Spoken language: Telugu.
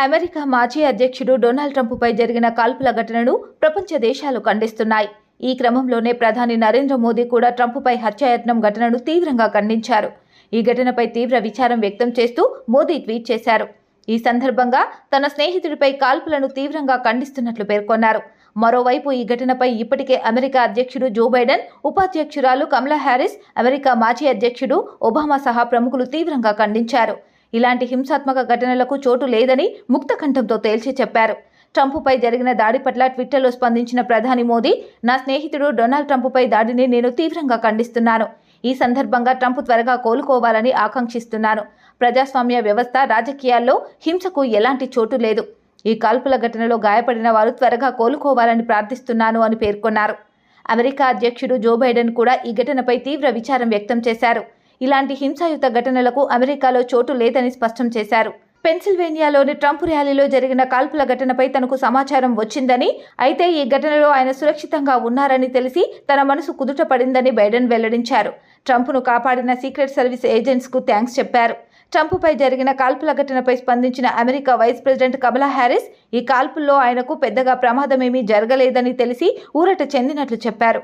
అమెరికా మాజీ అధ్యక్షుడు డొనాల్డ్ ట్రంప్పై జరిగిన కాల్పుల ఘటనను ప్రపంచ దేశాలు ఖండిస్తున్నాయి. ఈ క్రమంలోనే ప్రధాని నరేంద్ర మోదీ కూడా ట్రంప్పై హత్యాయత్నం ఘటనను తీవ్రంగా ఖండించారు. ఈ ఘటనపై తీవ్ర విచారం వ్యక్తం చేస్తూ మోదీ ట్వీట్ చేశారు. ఈ సందర్భంగా తన స్నేహితుడిపై కాల్పులను తీవ్రంగా ఖండిస్తున్నట్లు పేర్కొన్నారు. మరోవైపు ఈ ఘటనపై ఇప్పటికే అమెరికా అధ్యక్షుడు జో బైడెన్ ఉపాధ్యక్షురాలు కమలా హ్యారిస్ అమెరికా మాజీ అధ్యక్షుడు ఒబామా సహా ప్రముఖులు తీవ్రంగా ఖండించారు. ఇలాంటి హింసాత్మక ఘటనలకు చోటు లేదని ముక్త కంఠంతో తేల్చి చెప్పారు. ట్రంప్పై జరిగిన దాడి పట్ల ట్విట్టర్లో స్పందించిన ప్రధాని మోదీ నా స్నేహితుడు డొనాల్డ్ ట్రంప్పై దాడిని నేను తీవ్రంగా ఖండిస్తున్నాను. ఈ సందర్భంగా ట్రంప్ త్వరగా కోలుకోవాలని ఆకాంక్షిస్తున్నాను. ప్రజాస్వామ్య వ్యవస్థ రాజకీయాల్లో హింసకు ఎలాంటి చోటు లేదు. ఈ కాల్పుల ఘటనలో గాయపడిన వారు త్వరగా కోలుకోవాలని ప్రార్థిస్తున్నాను అని పేర్కొన్నారు. అమెరికా అధ్యక్షుడు జో బైడెన్ కూడా ఈ ఘటనపై తీవ్ర విచారం వ్యక్తం చేశారు. ఇలాంటి హింసాయుత ఘటనలకు అమెరికాలో చోటు లేదని స్పష్టం చేశారు. పెన్సిల్వేనియాలోని ట్రంప్ ర్యాలీలో జరిగిన కాల్పుల ఘటనపై తనకు సమాచారం వచ్చిందని అయితే ఈ ఘటనలో ఆయన సురక్షితంగా ఉన్నారని తెలిసి తన మనసు కుదుట పడిందని బైడెన్ వెల్లడించారు. ట్రంప్ను కాపాడిన సీక్రెట్ సర్వీస్ ఏజెంట్స్కు థ్యాంక్స్ చెప్పారు. ట్రంప్పై జరిగిన కాల్పుల ఘటనపై స్పందించిన America vice president Kamala Harris ఈ కాల్పుల్లో ఆయనకు పెద్దగా ప్రమాదమేమీ జరగలేదని తెలిసి ఊరట చెందినట్లు చెప్పారు.